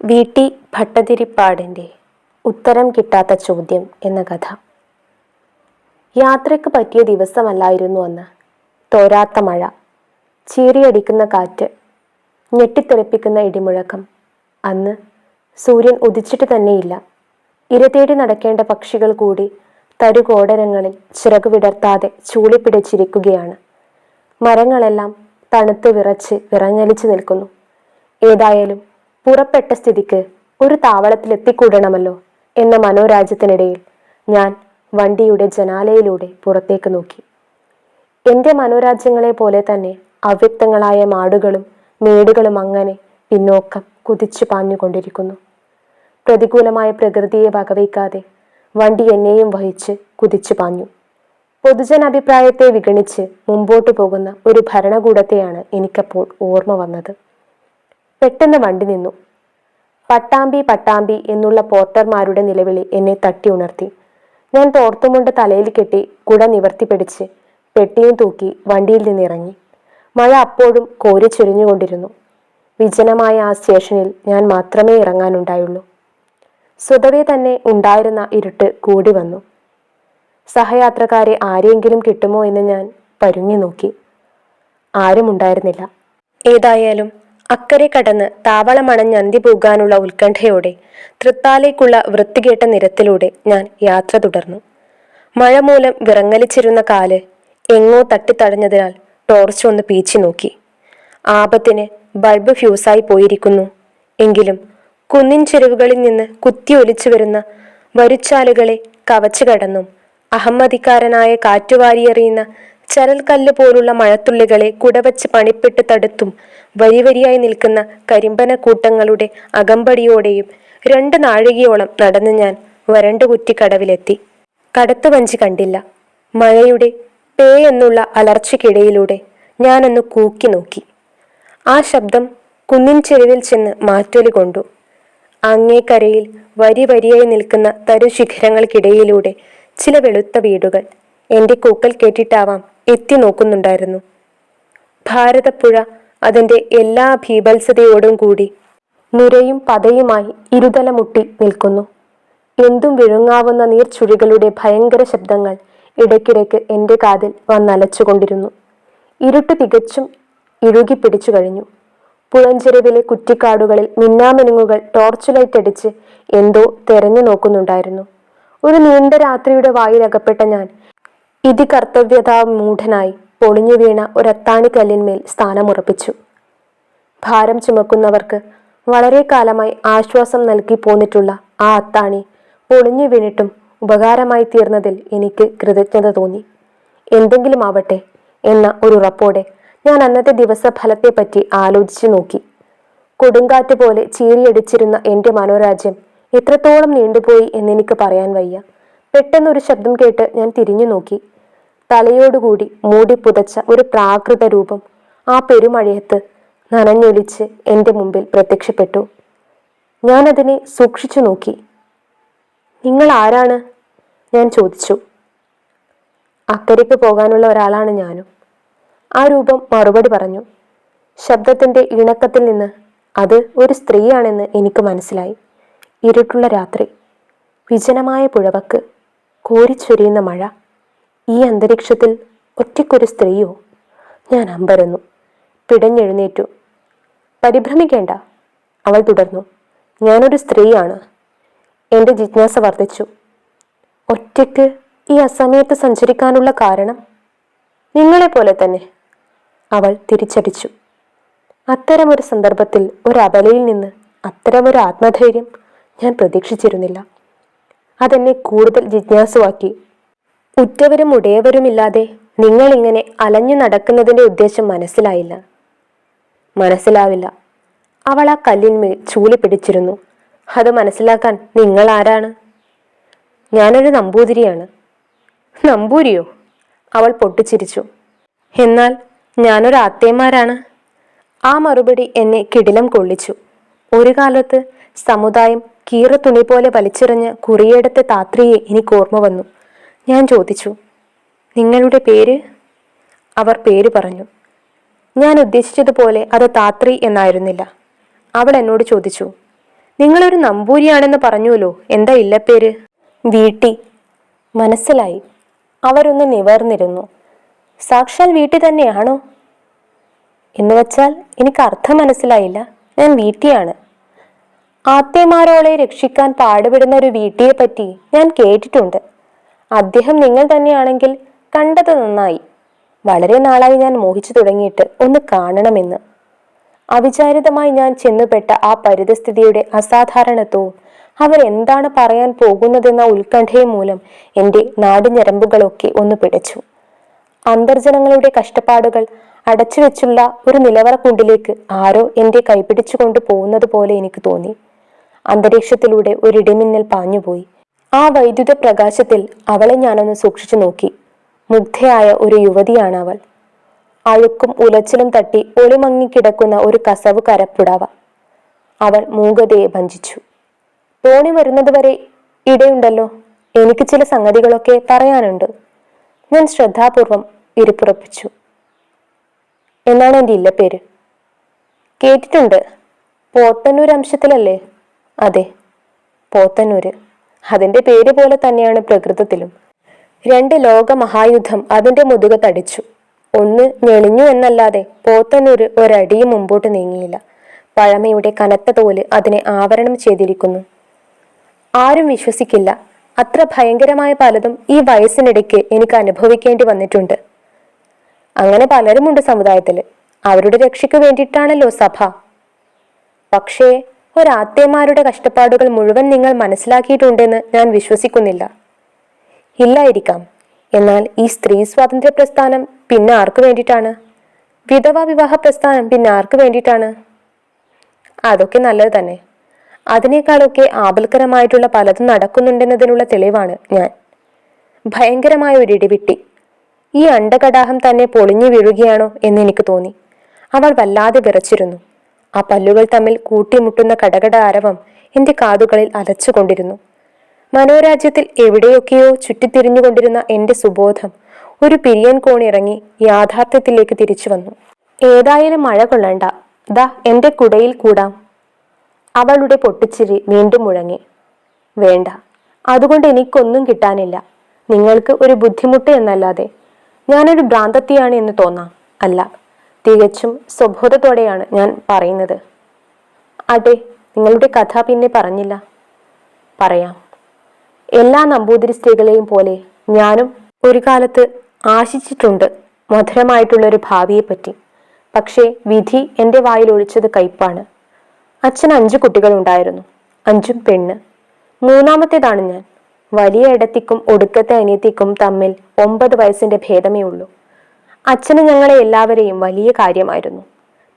V. T. ഭട്ടതിരിപ്പാടിന്റെ ഉത്തരം കിട്ടാത്ത ചോദ്യം എന്ന കഥ. യാത്രയ്ക്ക് പറ്റിയ ദിവസമല്ലായിരുന്നു അന്ന്. തോരാത്ത മഴ ചീറിയടിക്കുന്ന കാറ്റ് ഞെട്ടിത്തെറിപ്പിക്കുന്ന ഇടിമുഴക്കം. അന്ന് സൂര്യൻ ഉദിച്ചിട്ട് തന്നെയില്ല. ഇരതേടി നടക്കേണ്ട പക്ഷികൾ കൂടി തരുകോടരങ്ങളിൽ ചിറകു വിടർത്താതെ ചൂളിപ്പിടിച്ചിരിക്കുകയാണ്. മരങ്ങളെല്ലാം തണുത്ത് വിറച്ച് വിറങ്ങലിച്ചു നിൽക്കുന്നു. ഏതായാലും പുറപ്പെട്ട സ്ഥിതിക്ക് ഒരു താവളത്തിലെത്തിക്കൂടണമല്ലോ എന്ന മനോരാജ്യത്തിനിടയിൽ ഞാൻ വണ്ടിയുടെ ജനാലയിലൂടെ പുറത്തേക്ക് നോക്കി. എന്റെ മനോരാജ്യങ്ങളെ പോലെ തന്നെ അവ്യക്തങ്ങളായ മാടുകളും മേടുകളും അങ്ങനെ പിന്നോക്കം കുതിച്ചു പാഞ്ഞുകൊണ്ടിരിക്കുന്നു. പ്രതികൂലമായ പ്രകൃതിയെ വകവയ്ക്കാതെ വണ്ടി എന്നെയും വഹിച്ച് കുതിച്ചു പാഞ്ഞു. പൊതുജനാഭിപ്രായത്തെ വിഗണിച്ച് മുമ്പോട്ടു പോകുന്ന ഒരു ഭരണകൂടത്തെയാണ് എനിക്കപ്പോൾ ഓർമ്മ വന്നത്. പെട്ടെന്ന് വണ്ടി നിന്നു. പട്ടാമ്പി പട്ടാമ്പി എന്നുള്ള പോർട്ടർമാരുടെ നിലവിളി എന്നെ തട്ടി ഉണർത്തി. ഞാൻ തോർത്തുമുണ്ട് തലയിൽ കെട്ടി കുട നിവർത്തി പിടിച്ച് പെട്ടിയും തൂക്കി വണ്ടിയിൽ നിന്നിറങ്ങി. മഴ അപ്പോഴും കോരി ചൊരിഞ്ഞുകൊണ്ടിരുന്നു. വിജനമായ ആ സ്റ്റേഷനിൽ ഞാൻ മാത്രമേ ഇറങ്ങാനുണ്ടായുള്ളൂ. സ്വതവേ തന്നെ ഉണ്ടായിരുന്ന ഇരുട്ട് കൂടി വന്നു. സഹയാത്രക്കാരെ ആരെയെങ്കിലും കിട്ടുമോ എന്ന് ഞാൻ പരുങ്ങി നോക്കി. ആരും ഉണ്ടായിരുന്നില്ല ഏതായാലും അക്കരെ കടന്ന് താവളമണഞ്ഞ് അന്തി പോകാനുള്ള ഉത്കണ്ഠയോടെ തൃത്താലേക്കുള്ള വൃത്തികേട്ട നിരത്തിലൂടെ ഞാൻ യാത്ര തുടർന്നു. മഴ മൂലം വിറങ്ങലിച്ചിരുന്ന കാൽ എങ്ങോ തട്ടിത്തടഞ്ഞതിനാൽ ടോർച്ച് ഒന്ന് പീച്ചു നോക്കി. ആപത്തിന് ബൾബ് ഫ്യൂസായി പോയിരിക്കുന്നു. എങ്കിലും കുന്നിൻ ചെരുവുകളിൽ നിന്ന് കുത്തിയൊലിച്ചു വരുന്ന വരുച്ചാലുകളെ കവച്ചു കടന്നും അഹമ്മദിക്കാരനായ കാറ്റുവാരിയെറിയുന്ന ചരൽക്കല്ല് പോലുള്ള മഴത്തുള്ളികളെ കുടവച്ച് പണിപ്പെട്ട് തടുത്തും വരിവരിയായി നിൽക്കുന്ന കരിമ്പന കൂട്ടങ്ങളുടെ അകമ്പടിയോടെയും രണ്ട് നാഴികയോളം നടന്ന് ഞാൻ വരണ്ടുകുറ്റിക്കടവിലെത്തി കടത്തു വഞ്ചി കണ്ടില്ല. മഴയുടെ പേ എന്നുള്ള അലർച്ചയ്ക്കിടയിലൂടെ ഞാനൊന്ന് കൂക്കി നോക്കി. ആ ശബ്ദം കുന്നിൻ ചെരുവിൽ ചെന്ന് മാറ്റൊലി കൊണ്ടു. അങ്ങേക്കരയിൽ വരി വരിയായി നിൽക്കുന്ന തരുശിഖരങ്ങൾക്കിടയിലൂടെ ചില വെളുത്ത വീടുകൾ എന്റെ കൂക്കൽ കേട്ടിട്ടാവാം എത്തി നോക്കുന്നുണ്ടായിരുന്നു. ഭാരതപ്പുഴ അതിന്റെ എല്ലാ ഭീഭത്സതയോടും കൂടി നിരയും പതയുമായി ഇരുതലമുട്ടി നിൽക്കുന്നു. എന്തും വിഴുങ്ങാവുന്ന നീർച്ചുഴികളുടെ ഭയങ്കര ശബ്ദങ്ങൾ ഇടയ്ക്കിടയ്ക്ക് എന്റെ കാതിൽ വന്നലച്ചുകൊണ്ടിരുന്നു. ഇരുട്ട് തികച്ചും ഇഴുകി പിടിച്ചു കഴിഞ്ഞു. പുഴഞ്ചെരുവിലെ കുറ്റിക്കാടുകളിൽ മിന്നാമിനുങ്ങുകൾ ടോർച്ച് ലൈറ്റ് അടിച്ച് എന്തോ തെരഞ്ഞു നോക്കുന്നുണ്ടായിരുന്നു. ഒരു നീണ്ട രാത്രിയുടെ വായിലകപ്പെട്ട ഞാൻ ഇതി കർത്തവ്യതാ മൂഢനായി പൊളിഞ്ഞു വീണ ഒരത്താണിക്കല്ലിന്മേൽ സ്ഥാനമുറപ്പിച്ചു. ഭാരം ചുമക്കുന്നവർക്ക് വളരെ കാലമായി ആശ്വാസം നൽകി പോന്നിട്ടുള്ള ആ അത്താണി പൊളിഞ്ഞു വീണിട്ടും ഉപകാരമായി തീർന്നതിൽ എനിക്ക് കൃതജ്ഞത തോന്നി. എന്തെങ്കിലും ആവട്ടെ എന്ന ഒരു ഉറപ്പോടെ ഞാൻ അന്നത്തെ ദിവസഫലത്തെപ്പറ്റി ആലോചിച്ചു നോക്കി. കൊടുങ്കാറ്റ് പോലെ ചീറിയടിച്ചിരുന്ന എന്റെ മനോരാജ്യം എത്രത്തോളം നീണ്ടുപോയി എന്നെനിക്ക് പറയാൻ വയ്യ. പെട്ടെന്നൊരു ശബ്ദം കേട്ട് ഞാൻ തിരിഞ്ഞു നോക്കി. തലയോടുകൂടി മൂടി പുതച്ച ഒരു പ്രാകൃത രൂപം ആ പെരുമഴയത്ത് നനഞ്ഞൊലിച്ച് എന്റെ മുമ്പിൽ പ്രത്യക്ഷപ്പെട്ടു. ഞാനതിനെ സൂക്ഷിച്ചു നോക്കി. നിങ്ങൾ ആരാണ്? ഞാൻ ചോദിച്ചു. അക്കരയ്ക്ക് പോകാനുള്ള ഒരാളാണ് ഞാനും. ആ രൂപം മറുപടി പറഞ്ഞു. ശബ്ദത്തിന്റെ ഇണക്കത്തിൽ നിന്ന് അത് ഒരു സ്ത്രീയാണെന്ന് എനിക്ക് മനസ്സിലായി. ഇരുട്ടുള്ള രാത്രി. വിജനമായ പുഴവക്ക് കോരിച്ചൊരിയുന്ന മഴ. ഈ അന്തരീക്ഷത്തിൽ ഒറ്റയ്ക്കൊരു സ്ത്രീയോ? ഞാൻ അമ്പരന്നു. പിടഞ്ഞെഴുന്നേറ്റു. പരിഭ്രമിക്കേണ്ട. അവൾ തുടർന്നു. ഞാനൊരു സ്ത്രീയാണ്. എന്റെ ജിജ്ഞാസ വർദ്ധിച്ചു. ഒറ്റയ്ക്ക് ഈ അസമയത്ത് സഞ്ചരിക്കാനുള്ള കാരണം? നിങ്ങളെ പോലെ തന്നെ. അവൾ തിരിച്ചടിച്ചു. അത്തരമൊരു സന്ദർഭത്തിൽ ഒരു അബലയിൽ നിന്ന് അത്തരമൊരു ആത്മധൈര്യം ഞാൻ പ്രതീക്ഷിച്ചിരുന്നില്ല. അതെന്നെ കൂടുതൽ ജിജ്ഞാസുവാക്കി. ഉറ്റവരും ഉടയവരുമില്ലാതെ നിങ്ങളിങ്ങനെ അലഞ്ഞു നടക്കുന്നതിന്റെ ഉദ്ദേശം മനസ്സിലായില്ല. മനസ്സിലാവില്ല. അവൾ ആ കല്ലിന്മേൽ ചൂളി പിടിച്ചിരുന്നു. അത് മനസ്സിലാക്കാൻ നിങ്ങൾ ആരാണ്? ഞാനൊരു നമ്പൂതിരിയാണ്. നമ്പൂരിയോ? അവൾ പൊട്ടിച്ചിരിച്ചു. എന്നാൽ ഞാനൊരു ആത്തേമാരാണ്. ആ മറുപടി എന്നെ കിടിലം കൊള്ളിച്ചു. ഒരു കാലത്ത് സമുദായം കീറ തുണി പോലെ വലിച്ചെറിഞ്ഞ് കുറിയെടുത്ത താത്രിയെ എനിക്ക് ഓർമ്മ വന്നു. ഞാൻ ചോദിച്ചു നിങ്ങളുടെ പേര്? അവർ പേര് പറഞ്ഞു ഞാൻ ഉദ്ദേശിച്ചതുപോലെ അത് താത്രി എന്നായിരുന്നില്ല. അവൾ എന്നോട് ചോദിച്ചു നിങ്ങളൊരു നമ്പൂരിയാണെന്ന് പറഞ്ഞുവല്ലോ എന്താ ഇല്ല പേര്? വീട്ടി. മനസ്സിലായി. അവരൊന്ന് നിവർന്നിരുന്നു. സാക്ഷാൽ വീട്ടി തന്നെയാണോ? എന്നുവച്ചാൽ എനിക്ക് അർത്ഥം മനസ്സിലായില്ല. ഞാൻ വീട്ടിയാണ്. ആത്യമാരോളെ രക്ഷിക്കാൻ പാടുപെടുന്ന ഒരു വീട്ടിയെ പറ്റി ഞാൻ കേട്ടിട്ടുണ്ട്. അദ്ദേഹം നിങ്ങൾ തന്നെയാണെങ്കിൽ കണ്ടത് നന്നായി. വളരെ നാളായി ഞാൻ മോഹിച്ചു തുടങ്ങിയിട്ട് ഒന്ന് കാണണമെന്ന്. അവിചാരിതമായി ഞാൻ ചെന്നുപെട്ട ആ പരിതസ്ഥിതിയുടെ അസാധാരണത്വവും അവർ എന്താണ് പറയാൻ പോകുന്നതെന്ന ഉത്കണ്ഠയും മൂലം എന്റെ നാടിഞ്ഞരമ്പുകളൊക്കെ ഒന്ന് പിടച്ചു. അന്തർജനങ്ങളുടെ കഷ്ടപ്പാടുകൾ അടച്ചു വെച്ചുള്ള ഒരു നിലവറക്കുണ്ടിലേക്ക് ആരോ എന്റെ കൈപിടിച്ചുകൊണ്ട് പോകുന്നത് പോലെ എനിക്ക് തോന്നി. അന്തരീക്ഷത്തിലൂടെ ഒരിടിമിന്നൽ പാഞ്ഞുപോയി. ആ വൈദ്യുത പ്രകാശത്തിൽ അവളെ ഞാനൊന്ന് സൂക്ഷിച്ചു നോക്കി. മുഗ്ധയായ ഒരു യുവതിയാണ് അവൾ അഴുക്കും ഉലച്ചിലും തട്ടി ഒളിമങ്ങിക്കിടക്കുന്ന ഒരു കസവ് കരപ്പുടാവ. അവൾ മൂകതയെ ഭഞ്ചിച്ചു. തോണി വരുന്നതുവരെ ഇടയുണ്ടല്ലോ. എനിക്ക് ചില സംഗതികളൊക്കെ പറയാനുണ്ട് ഞാൻ ശ്രദ്ധാപൂർവം ഇരിപ്പുറപ്പിച്ചു. എന്നാണ് എന്റെ ഇല്ലപ്പേര്? കേട്ടിട്ടുണ്ട്. പോത്തന്നൂർ അംശത്തിലല്ലേ അതെ പോത്തന്നൂര്. അതിന്റെ പേര് പോലെ തന്നെയാണ് പ്രകൃതത്തിലും. രണ്ട് ലോക മഹായുദ്ധം അതിന്റെ മുതുകത്തടിച്ചു ഒന്ന് ഞെളിഞ്ഞു എന്നല്ലാതെ പോത്തന്നൂര് ഒരടിയും മുമ്പോട്ട് നീങ്ങിയില്ല. പഴമയുടെ കനത്ത തോൽ അതിനെ ആവരണം ചെയ്തിരിക്കുന്നു. ആരും വിശ്വസിക്കില്ല. അത്ര ഭയങ്കരമായ പലതും ഈ വയസ്സിനിടയ്ക്ക് എനിക്ക് അനുഭവിക്കേണ്ടി വന്നിട്ടുണ്ട്. അങ്ങനെ പലരുമുണ്ട് സമുദായത്തിൽ അവരുടെ രക്ഷയ്ക്ക് വേണ്ടിയിട്ടാണല്ലോ സഭ. പക്ഷേ ഒരാത്യന്മാരുടെ കഷ്ടപ്പാടുകൾ മുഴുവൻ നിങ്ങൾ മനസ്സിലാക്കിയിട്ടുണ്ടെന്ന് ഞാൻ വിശ്വസിക്കുന്നില്ല. ഇല്ലായിരിക്കാം. എന്നാൽ ഈ സ്ത്രീ സ്വാതന്ത്ര്യ പ്രസ്ഥാനം പിന്നെ ആർക്കു വേണ്ടിയിട്ടാണ്? വിധവാ വിവാഹ പ്രസ്ഥാനം പിന്നെ ആർക്കു വേണ്ടിയിട്ടാണ്? അതൊക്കെ നല്ലത് തന്നെ. അതിനേക്കാളൊക്കെ ആപൽക്കരമായിട്ടുള്ള പലതും നടക്കുന്നുണ്ടെന്നതിനുള്ള തെളിവാണ് ഞാൻ. ഭയങ്കരമായ ഒരു ഇടിവിട്ടി. ഈ അണ്ടകടാഹം തന്നെ പൊളിഞ്ഞു വീഴുകയാണോ എന്ന് എനിക്ക് തോന്നി. അവൾ വല്ലാതെ വിറച്ചിരുന്നു. ആ പല്ലുകൾ തമ്മിൽ കൂട്ടിമുട്ടുന്ന കടകട ആരവം എന്റെ കാതുകളിൽ അലച്ചുകൊണ്ടിരുന്നു. മനോരാജ്യത്തിൽ എവിടെയൊക്കെയോ ചുറ്റിത്തിരിഞ്ഞുകൊണ്ടിരുന്ന എന്റെ സുബോധം ഒരു പിരിയൻ കോണിറങ്ങി യാഥാർത്ഥ്യത്തിലേക്ക് തിരിച്ചു വന്നു. ഏതായാലും മഴ കൊള്ളണ്ട. ദാ എന്റെ കുടയിൽ കൂടാം. അവളുടെ പൊട്ടിച്ചിരി വീണ്ടും മുഴങ്ങി. വേണ്ട. അതുകൊണ്ട് എനിക്കൊന്നും കിട്ടാനില്ല. നിങ്ങൾക്ക് ഒരു ബുദ്ധിമുട്ട് എന്നല്ലാതെ. ഞാനൊരു ഭ്രാന്തത്തിയാണ് എന്ന് തോന്നാം. അല്ല തികച്ചും സ്വബോധത്തോടെയാണ് ഞാൻ പറയുന്നത്. അതെ നിങ്ങളുടെ കഥ പിന്നെ പറഞ്ഞില്ല. പറയാം. എല്ലാ നമ്പൂതിരി സ്ത്രീകളെയും പോലെ ഞാനും ഒരു കാലത്ത് ആശിച്ചിട്ടുണ്ട് മധുരമായിട്ടുള്ള ഒരു ഭാവിയെപ്പറ്റി. പക്ഷേ വിധി എന്റെ വായിൽ ഒഴിച്ചത് കയ്പാണ്. അച്ഛൻ അഞ്ചു കുട്ടികളുണ്ടായിരുന്നു. അഞ്ചും പെണ്ണ്. മൂന്നാമത്തേതാണ് ഞാൻ. വലിയ ഇടത്തിക്കും ഒടുക്കത്തെ അനിയത്തിക്കും തമ്മിൽ ഒമ്പത് വയസ്സിന്റെ ഭേദമേ ഉള്ളൂ. അച്ഛന് ഞങ്ങളെ എല്ലാവരെയും വലിയ കാര്യമായിരുന്നു.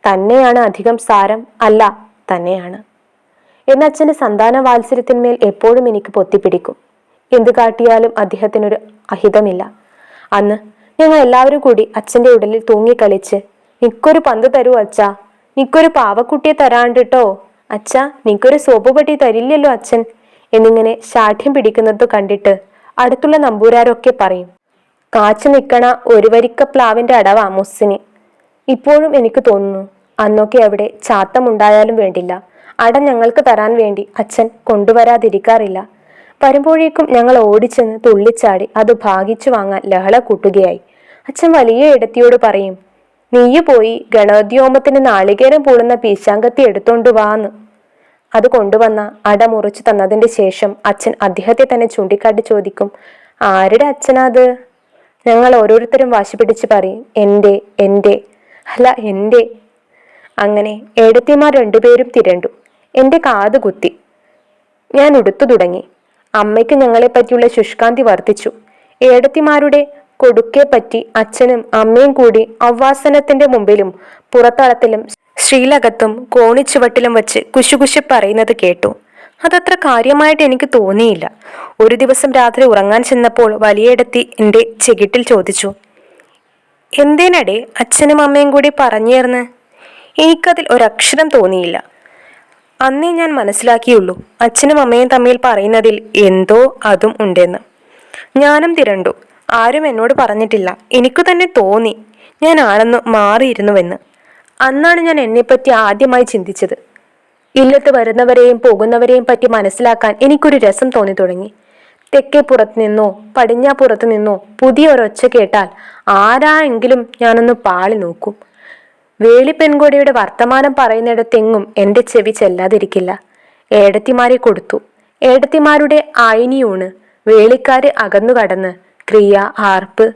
തന്നെയാണ് അധികം സാരം. അല്ല തന്നെയാണ്. എന്നച്ഛന്റെ സന്താന വാത്സര്യത്തിന്മേൽ എപ്പോഴും എനിക്ക് പൊത്തിപ്പിടിക്കും. എന്തു കാട്ടിയാലും അദ്ദേഹത്തിനൊരു അഹിതമില്ല. അന്ന് ഞങ്ങൾ എല്ലാവരും കൂടി അച്ഛന്റെ ഉടലിൽ തൂങ്ങിക്കളിച്ച് നിക്കൊരു പന്ത് തരൂ അച്ഛാ. നിക്കൊരു പാവക്കുട്ടിയെ തരാണ്ടിട്ടോ. അച്ഛാ നിക്കൊരു സോപ്പ് പെട്ടി തരില്ലല്ലോ അച്ഛൻ. എന്നിങ്ങനെ ശാഠ്യം പിടിക്കുന്നത് കണ്ടിട്ട് അടുത്തുള്ള നമ്പൂരാരൊക്കെ പറയും. കാച്ചു നിൽക്കണ ഒരു വരിക്ക പ്ലാവിന്റെ അടവാ മുസ്സിന്. ഇപ്പോഴും എനിക്ക് തോന്നുന്നു അന്നൊക്കെ അവിടെ ചാത്തമുണ്ടായാലും വേണ്ടില്ല. അട ഞങ്ങൾക്ക് തരാൻ വേണ്ടി അച്ഛൻ കൊണ്ടുവരാതിരിക്കാറില്ല. വരുമ്പോഴേക്കും ഞങ്ങൾ ഓടിച്ചെന്ന് തുള്ളിച്ചാടി അത് ഭാഗിച്ചു വാങ്ങാൻ ലഹള കൂട്ടുകയായി. അച്ഛൻ വലിയ ഇടത്തിയോട് പറയും നീയ് പോയി ഗണോദ്യോമത്തിന് നാളികേരം പൂളുന്ന പീശാങ്കത്തി എടുത്തോണ്ട് വാന്ന്. അത് കൊണ്ടുവന്ന അട മുറിച്ചു തന്നതിന്റെ ശേഷം അച്ഛൻ അദ്ദേഹത്തെ തന്നെ ചൂണ്ടിക്കാട്ടി ചോദിക്കും ആരുടെ അച്ഛനാത്? ഞങ്ങൾ ഓരോരുത്തരും വാശി പിടിച്ച് പറയും എന്റെ എന്റെ അല്ല എന്റെ അങ്ങനെ ഏടത്തിമാർ രണ്ടുപേരും തിരണ്ടു. എന്റെ കാത് കുത്തി. ഞാൻ ഉടുത്തു തുടങ്ങി. അമ്മയ്ക്ക് ഞങ്ങളെ പറ്റിയുള്ള ശുഷ്കാന്തി വർദ്ധിച്ചു. ഏടത്തിമാരുടെ കൊടുക്കെ പറ്റി അച്ഛനും അമ്മയും കൂടി അവവാസനത്തിന്റെ മുമ്പിലും പുറത്തളത്തിലും ശ്രീലകത്തും കോണിച്ചുവട്ടിലും വച്ച് കുശുകുശി പറയുന്നത് കേട്ടു. അതത്ര കാര്യമായിട്ട് എനിക്ക് തോന്നിയില്ല. ഒരു ദിവസം രാത്രി ഉറങ്ങാൻ ചെന്നപ്പോൾ വലിയയിടത്തി എന്റെ ചെകിട്ടിൽ ചോദിച്ചു എന്തേനടേ അച്ഛനും അമ്മയും കൂടി പറഞ്ഞേർന്ന്? എനിക്കതിൽ ഒരക്ഷരം തോന്നിയില്ല. അന്നേ ഞാൻ മനസ്സിലാക്കിയുള്ളൂ അച്ഛനും അമ്മയും തമ്മിൽ പറയുന്നതിൽ എന്തോ അതും ഉണ്ടെന്ന്. ഞാനും തിരണ്ടു. ആരും എന്നോട് പറഞ്ഞിട്ടില്ല. എനിക്ക് തന്നെ തോന്നി. ഞാൻ ആണെന്ന് മാറിയിരുന്നുവെന്ന്. അന്നാണ് ഞാൻ എന്നെപ്പറ്റി ആദ്യമായി ചിന്തിച്ചത്. ഇല്ലത്ത് വരുന്നവരെയും പോകുന്നവരെയും പറ്റി മനസ്സിലാക്കാൻ എനിക്കൊരു രസം തോന്നി തുടങ്ങി. തെക്കേ പുറത്ത് നിന്നോ പടിഞ്ഞാപ്പുറത്ത് നിന്നോ പുതിയ ഒരൊച്ച കേട്ടാൽ ആരായെങ്കിലും ഞാനൊന്ന് പാളി നോക്കും. വേളി പെൺകൊടിയുടെ വർത്തമാനം പറയുന്നിടത്തെങ്ങും എന്റെ ചെവി ചെല്ലാതിരിക്കില്ല. ഏടത്തിമാരെ കൊടുത്തു. ഏടത്തിമാരുടെ ആയിനിയൂണ്. വേളിക്കാര് അകന്നു കടന്ന് ക്രിയ ആർപ്പ്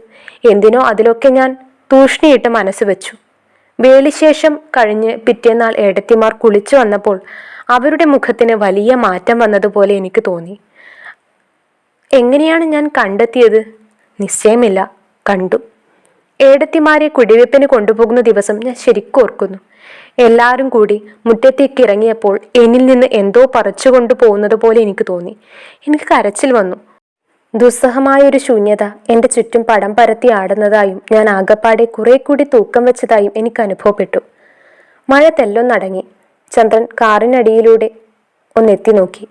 എന്തിനോ അതിലൊക്കെ ഞാൻ തൂഷ്ണിയിട്ട് മനസ്സ് വെച്ചു. വേളിശേഷം കഴിഞ്ഞ് പിറ്റേന്നാൾ ഏടത്തിമാർ കുളിച്ചു വന്നപ്പോൾ അവരുടെ മുഖത്തിന് വലിയ മാറ്റം വന്നതുപോലെ എനിക്ക് തോന്നി. എങ്ങനെയാണ് ഞാൻ കണ്ടെത്തിയത്? നിശ്ചയമില്ല. കണ്ടു. ഏടത്തിമാരെ കുടിവെപ്പിന് കൊണ്ടുപോകുന്ന ദിവസം ഞാൻ ശരിക്കും ഓർക്കുന്നു. എല്ലാവരും കൂടി മുറ്റത്തേക്ക് ഇറങ്ങിയപ്പോൾ എന്നിൽ നിന്ന് എന്തോ പറിച്ചു കൊണ്ടുപോകുന്നത് പോലെ എനിക്ക് തോന്നി. എനിക്ക് കരച്ചിൽ വന്നു. ദുസ്സഹമായ ഒരു ശൂന്യത എന്റെ ചുറ്റും പടം പരത്തി ആടുന്നതായും ഞാൻ ആകപ്പാടെ കുറെ കൂടി തൂക്കം വെച്ചതായും എനിക്ക് അനുഭവപ്പെട്ടു. മഴ തെല്ലൊന്നടങ്ങി. ചന്ദ്രൻ കാറിനടിയിലൂടെ ഒന്നെത്തി നോക്കി.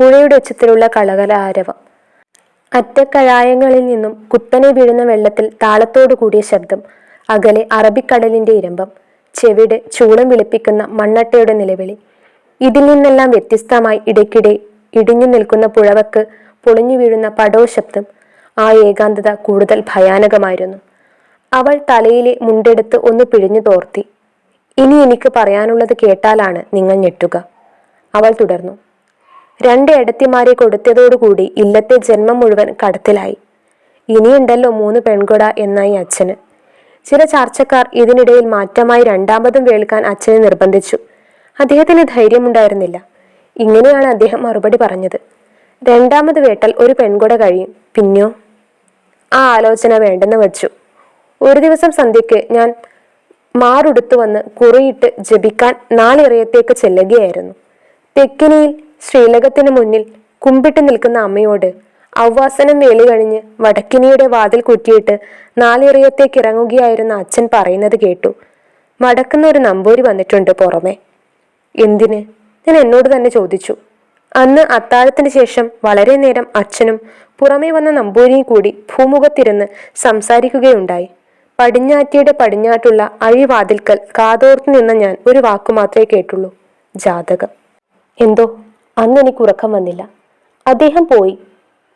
പുഴയുടെ ഉച്ചത്തിലുള്ള കളകലാരവം അറ്റക്കഴായങ്ങളിൽ നിന്നും കുത്തനെ വീഴുന്ന വെള്ളത്തിൽ താളത്തോടു കൂടിയ ശബ്ദം അകലെ അറബിക്കടലിന്റെ ഇരമ്പം ചെവിട് ചൂളം വിളിപ്പിക്കുന്ന മണ്ണട്ടയുടെ നിലവിളി. ഇതിൽ നിന്നെല്ലാം വ്യത്യസ്തമായി ഇടയ്ക്കിടെ ഇടിഞ്ഞു നിൽക്കുന്ന പുഴവക്ക് പൊളിഞ്ഞു വീഴുന്ന പടോ ശബ്ദം ആ ഏകാന്തത കൂടുതൽ ഭയാനകമായിരുന്നു. അവൾ തലയിലെ മുണ്ടെടുത്ത് ഒന്ന് പിഴിഞ്ഞു തോർത്തി. ഇനി എനിക്ക് പറയാനുള്ളത് കേട്ടാലാണ് നിങ്ങൾ ഞെട്ടുക അവൾ തുടർന്നു. രണ്ട് എടത്തിമാരെ കൊടുത്തതോടുകൂടി ഇല്ലത്തെ ജന്മം മുഴുവൻ കടത്തിലായി. ഇനിയുണ്ടല്ലോ മൂന്ന് പെൺകുട എന്നായി അച്ഛന്. ചില ചർച്ചക്കാർ ഇതിനിടയിൽ മാറ്റമായി രണ്ടാമതും വേൾക്കാൻ അച്ഛനെ നിർബന്ധിച്ചു. അദ്ദേഹത്തിന് ധൈര്യമുണ്ടായിരുന്നില്ല. ഇങ്ങനെയാണ് അദ്ദേഹം മറുപടി പറഞ്ഞത്. രണ്ടാമത് വേട്ടാൽ ഒരു പെൺകുട കഴിയും. പിന്നെയോ ആ ആലോചന വേണ്ടെന്ന് വച്ചു. ഒരു ദിവസം സന്ധ്യയ്ക്ക് ഞാൻ മാറുടുത്തു വന്ന് കുറിയിട്ട് ജപിക്കാൻ നാലിറയത്തേക്ക് ചെല്ലുകയായിരുന്നു. തെക്കിനിയിൽ ശ്രീലകത്തിന് മുന്നിൽ കുമ്പിട്ട് നിൽക്കുന്ന അമ്മയോട് അവ്വാസനം വേലി കഴിഞ്ഞ് വടക്കിനിയുടെ വാതിൽ കുറ്റിയിട്ട് നാലിറയത്തേക്ക് ഇറങ്ങുകയായിരുന്ന അച്ഛൻ പറയുന്നത് കേട്ടു. മടക്കുന്ന ഒരു നമ്പൂരി വന്നിട്ടുണ്ട് പുറമെ. എന്തിന്? ഞാൻ എന്നോട് തന്നെ ചോദിച്ചു. അന്ന് അത്താഴത്തിന് ശേഷം വളരെ നേരം അച്ഛനും പുറമേ വന്ന നമ്പൂരിയും കൂടി ഭൂമുഖത്തിരുന്ന് സംസാരിക്കുകയുണ്ടായി. പടിഞ്ഞാറ്റിയുടെ പടിഞ്ഞാട്ടുള്ള അഴിവാതിൽക്കൽ കാതോർത്ത് നിന്ന ഞാൻ ഒരു വാക്കു മാത്രമേ കേട്ടുള്ളൂ. ജാതകം. എന്തോ? അന്ന് എനിക്ക് ഉറക്കം വന്നില്ല. അദ്ദേഹം പോയി.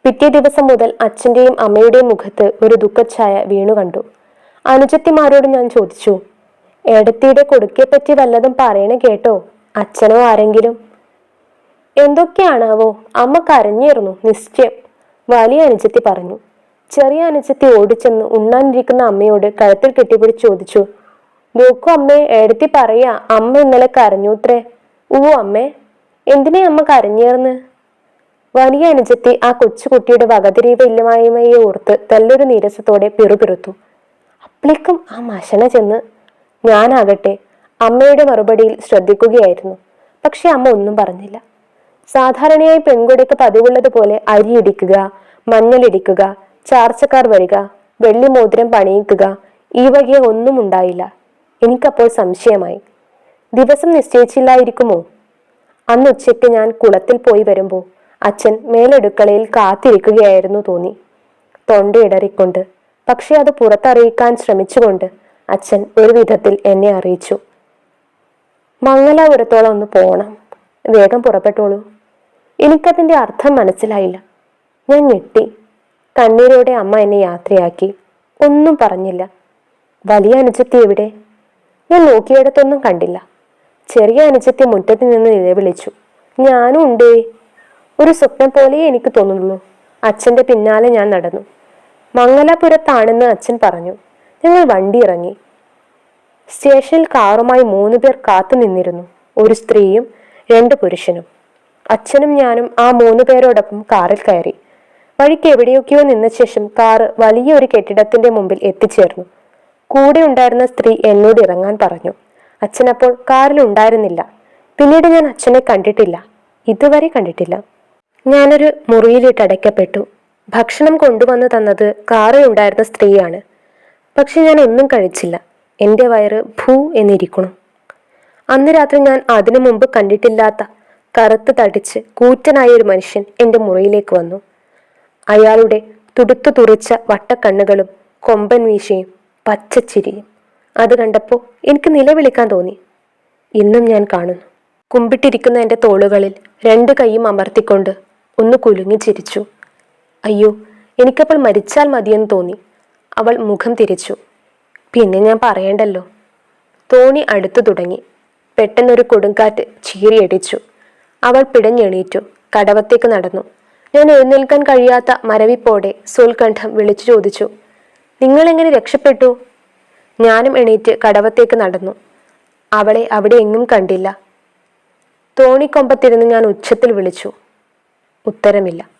പിറ്റേ ദിവസം മുതൽ അച്ഛന്റെയും അമ്മയുടെയും മുഖത്ത് ഒരു ദുഃഖഛായ വീണു കണ്ടു. അനുജത്തിമാരോട് ഞാൻ ചോദിച്ചു എടത്തിയുടെ കൊടുക്കെ പറ്റി വല്ലതും പറയണ കേട്ടോ? അച്ഛനോ ആരെങ്കിലും? എന്തൊക്കെയാണാവോ അമ്മ കരഞ്ഞിരുന്നു നിശ്ചയം. വലിയ അനുജത്തി പറഞ്ഞു. ചെറിയ അനുജത്തി ഓടിച്ചെന്ന് ഉണ്ണാനിരിക്കുന്ന അമ്മയോട് കഴുത്തിൽ കെട്ടിപ്പിടിച്ച് ചോദിച്ചു. നോക്കൂ അമ്മേ എടുത്തി പറയാ അമ്മ ഇന്നലെ കരഞ്ഞൂത്രേ ഊ അമ്മേ എന്തിനാ അമ്മ കരഞ്ഞേർന്ന്? വലിയ അനുജത്തി ആ കൊച്ചുകുട്ടിയുടെ വകതിരീവ ഇല്ലമായ്മയെ ഓർത്ത് നല്ലൊരു നീരസത്തോടെ പിറുപിറുത്തു. അപ്പളേക്കും ആ മശന ചെന്ന് ഞാനാകട്ടെ അമ്മയുടെ മറുപടിയിൽ ശ്രദ്ധിക്കുകയായിരുന്നു. പക്ഷെ അമ്മ ഒന്നും പറഞ്ഞില്ല. സാധാരണയായി പെൺകുടയ്ക്ക് പതിവുള്ളതുപോലെ അരിയിടിക്കുക മഞ്ഞളിടിക്കുക ചാർച്ചക്കാർ വരിക വെള്ളിമോതിരം പണിയിക്കുക ഈ വകയെ ഒന്നും ഉണ്ടായില്ല. എനിക്കപ്പോൾ സംശയമായി. ദിവസം നിശ്ചയിച്ചില്ലായിരിക്കുമോ? അന്ന് ഉച്ചയ്ക്ക് ഞാൻ കുളത്തിൽ പോയി വരുമ്പോൾ അച്ഛൻ മേലെടുക്കളയിൽ കാത്തിരിക്കുകയായിരുന്നു തോന്നി. തൊണ്ടയിടറിക്കൊണ്ട് പക്ഷെ അത് പുറത്തറിയിക്കാൻ ശ്രമിച്ചുകൊണ്ട് അച്ഛൻ ഒരു വിധത്തിൽ എന്നെ അറിയിച്ചു. മംഗലാപുരത്തോളം ഒന്ന് പോകണം വേഗം പുറപ്പെട്ടോളൂ. എനിക്കതിന്റെ അർത്ഥം മനസ്സിലായില്ല. ഞാൻ ഞെട്ടി. കണ്ണീരോടെ അമ്മ എന്നെ യാത്രയാക്കി. ഒന്നും പറഞ്ഞില്ല. വലിയ അനുജത്തി എവിടെ? ഞാൻ നോക്കിയിടത്തൊന്നും കണ്ടില്ല. ചെറിയ അനുജത്തി മുറ്റത്ത് നിന്ന് നിലവിളിച്ചു ഞാനും ഉണ്ടേ. ഒരു സ്വപ്നം പോലെ എനിക്ക് തോന്നുള്ളൂ അച്ഛന്റെ പിന്നാലെ ഞാൻ നടന്നു. മംഗലാപുരത്താണെന്ന് അച്ഛൻ പറഞ്ഞു. ഞങ്ങൾ വണ്ടി ഇറങ്ങി. സ്റ്റേഷനിൽ കാറുമായി മൂന്ന് പേർ കാത്തു നിന്നിരുന്നു. ഒരു സ്ത്രീയും രണ്ട് പുരുഷനും. അച്ഛനും ഞാനും ആ മൂന്ന് പേരോടൊപ്പം കാറിൽ കയറി. വഴിക്ക് എവിടെയൊക്കെയോ നിന്ന ശേഷം കാറ് വലിയൊരു കെട്ടിടത്തിന്റെ മുമ്പിൽ എത്തിച്ചേർന്നു. കൂടെ ഉണ്ടായിരുന്ന സ്ത്രീ എന്നോട് ഇറങ്ങാൻ പറഞ്ഞു. അച്ഛനപ്പോൾ കാറിൽ ഉണ്ടായിരുന്നില്ല. പിന്നീട് ഞാൻ അച്ഛനെ കണ്ടിട്ടില്ല. ഇതുവരെ കണ്ടിട്ടില്ല. ഞാനൊരു മുറിയിലിട്ട് അടയ്ക്കപ്പെട്ടു. ഭക്ഷണം കൊണ്ടുവന്നു തന്നത് കാറിൽ ഉണ്ടായിരുന്ന സ്ത്രീയാണ്. പക്ഷെ ഞാൻ ഒന്നും കഴിച്ചില്ല. എന്റെ വയറ് ഭൂ എന്നിരിക്കണം. അന്ന് രാത്രി ഞാൻ അതിനു മുമ്പ് കണ്ടിട്ടില്ലാത്ത കറുത്ത് തടിച്ച് കൂറ്റനായ ഒരു മനുഷ്യൻ എന്റെ മുറിയിലേക്ക് വന്നു. അയാളുടെ തുടുത്തു തുറിച്ച വട്ടക്കണ്ണുകളും കൊമ്പൻ വീശയും പച്ചച്ചിരിയും അത് കണ്ടപ്പോൾ എനിക്ക് നിലവിളിക്കാൻ തോന്നി. ഇന്നും ഞാൻ കാണുന്നു. കുമ്പിട്ടിരിക്കുന്ന എന്റെ തോളുകളിൽ രണ്ട് കൈയും അമർത്തിക്കൊണ്ട് ഒന്ന് കുലുങ്ങി ചിരിച്ചു. അയ്യോ എനിക്കപ്പോൾ മരിച്ചാൽ മതിയെന്ന് തോന്നി. അവൾ മുഖം തിരിച്ചു. പിന്നെ ഞാൻ പറയണ്ടല്ലോ. തോണി അടുത്തു തുടങ്ങി. പെട്ടെന്നൊരു കൊടുങ്കാറ്റ് ചീറിയടിച്ചു. അവൾ പിടഞ്ഞെണീറ്റു. കടവത്തേക്ക് നടന്നു. ഞാൻ എഴുന്നേൽക്കാൻ കഴിയാത്ത മരവിപ്പോടെ സുൽകണ്ഠം വിളിച്ചു ചോദിച്ചു. നിങ്ങളെങ്ങനെ രക്ഷപ്പെട്ടു? ഞാനും എണീറ്റ് കടവത്തേക്ക് നടന്നു. അവളെ അവിടെ എങ്ങും കണ്ടില്ല. തോണിക്കൊമ്പത്തിരുന്ന് ഞാൻ ഉച്ചത്തിൽ വിളിച്ചു. ഉത്തരമില്ല.